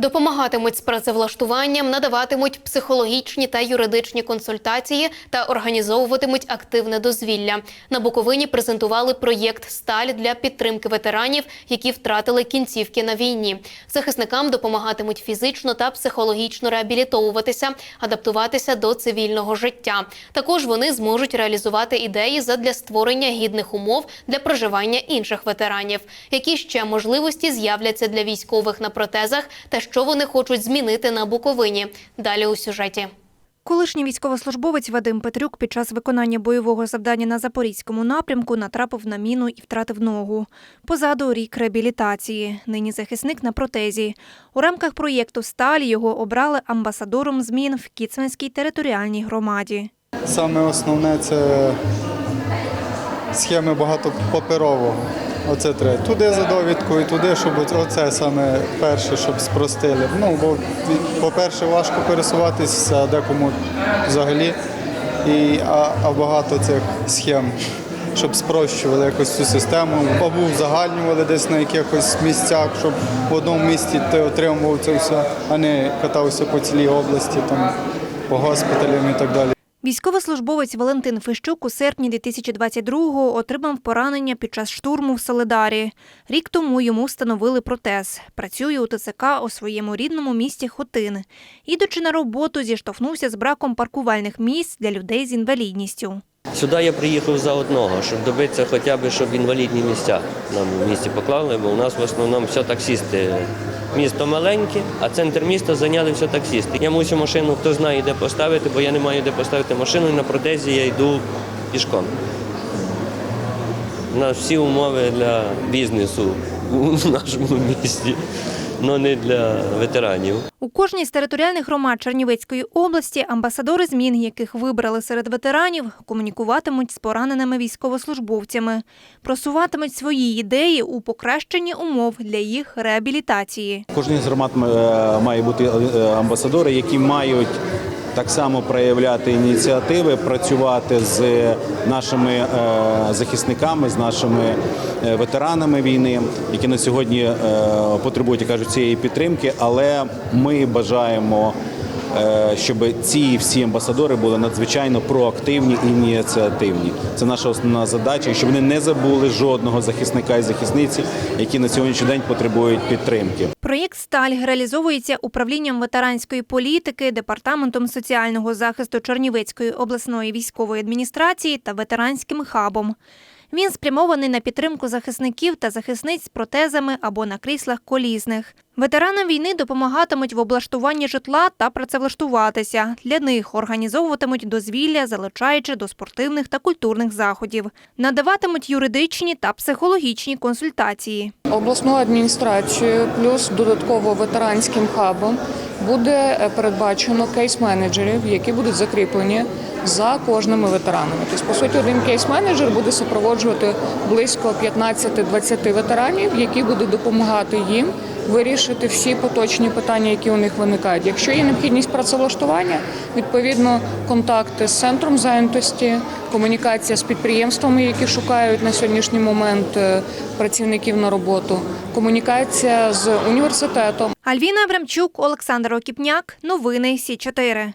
Допомагатимуть з працевлаштуванням, надаватимуть психологічні та юридичні консультації та організовуватимуть активне дозвілля. На Буковині презентували проєкт Сталь для підтримки ветеранів, які втратили кінцівки на війні. Захисникам допомагатимуть фізично та психологічно реабілітовуватися, адаптуватися до цивільного життя. Також вони зможуть реалізувати ідеї задля створення гідних умов для проживання інших ветеранів. Які ще можливості з'являться для військових на протезах та що вони хочуть змінити на Буковині? Далі у сюжеті. Колишній військовослужбовець Вадим Петрюк під час виконання бойового завдання на запорізькому напрямку натрапив на міну і втратив ногу. Позаду рік реабілітації. Нині захисник на протезі. У рамках проєкту Сталь його обрали амбасадором змін в Кіцманській територіальній громаді. Саме основне це схеми багатопаперового. Оце треба. Туди за довідку і туди, щоб оце саме перше, щоб спростили. Ну, бо, по-перше, важко пересуватися, декому взагалі. І, а, а багато цих схем, щоб спрощували якось цю систему, або узагальнювали десь на якихось місцях, щоб в одному місті ти отримував це все, а не катався по цілій області, там, по госпіталям і так далі. Військовослужбовець Валентин Фищук у серпні 2022-го отримав поранення під час штурму в Солидарі. Рік тому йому встановили протез. Працює у ТЦК у своєму рідному місті Хотин. Ідучи на роботу, зіштовхнувся з браком паркувальних місць для людей з інвалідністю. Сюди я приїхав за одного, щоб добитися хоча б, щоб інвалідні місця нам в місті поклали, бо у нас в основному все таксісти. Місто маленьке, а центр міста зайняли все таксісти. Я мусю машину, хто знає, де поставити, бо я не маю де поставити машину, і на протезі я йду пішком. На всі умови для бізнесу у нашому місті, але не для ветеранів. У кожній з територіальних громад Чернівецької області амбасадори змін, яких вибрали серед ветеранів, комунікуватимуть з пораненими військовослужбовцями, просуватимуть свої ідеї у покращенні умов для їх реабілітації. Кожній з громад е, має бути е, амбасадори, які мають так само проявляти ініціативи, працювати з нашими е, захисниками, з нашими е, ветеранами війни, які на сьогодні е, потребують, як кажуть, цієї підтримки. Але ми бажаємо. Е, Щоб ці всі амбасадори були надзвичайно проактивні і ініціативні. Це наша основна задача, щоб вони не забули жодного захисника і захисниці, які на сьогоднішній день потребують підтримки. Проєкт Сталь реалізовується управлінням ветеранської політики, департаментом соціального захисту Чернівецької обласної військової адміністрації та ветеранським хабом. Він спрямований на підтримку захисників та захисниць з протезами або на кріслах колісних. Ветеранам війни допомагатимуть в облаштуванні житла та працевлаштуватися. Для них організовуватимуть дозвілля, залучаючи до спортивних та культурних заходів. Надаватимуть юридичні та психологічні консультації. обласною адміністрацією, плюс додатково ветеранським хабом буде е, передбачено кейс-менеджерів, які будуть закріплені за кожними ветеранами. Тобто, по суті, один кейс-менеджер буде супроводжувати близько 15-20 ветеранів, які будуть допомагати їм вирішити всі поточні питання, які у них виникають. Якщо є необхідність працевлаштування, відповідно контакти з центром зайнятості, комунікація з підприємствами, які шукають на сьогоднішній момент е, працівників на роботу, комунікація з університетом. Альвіна Абрамчук, Олександр Окіпняк. Новини Сі 4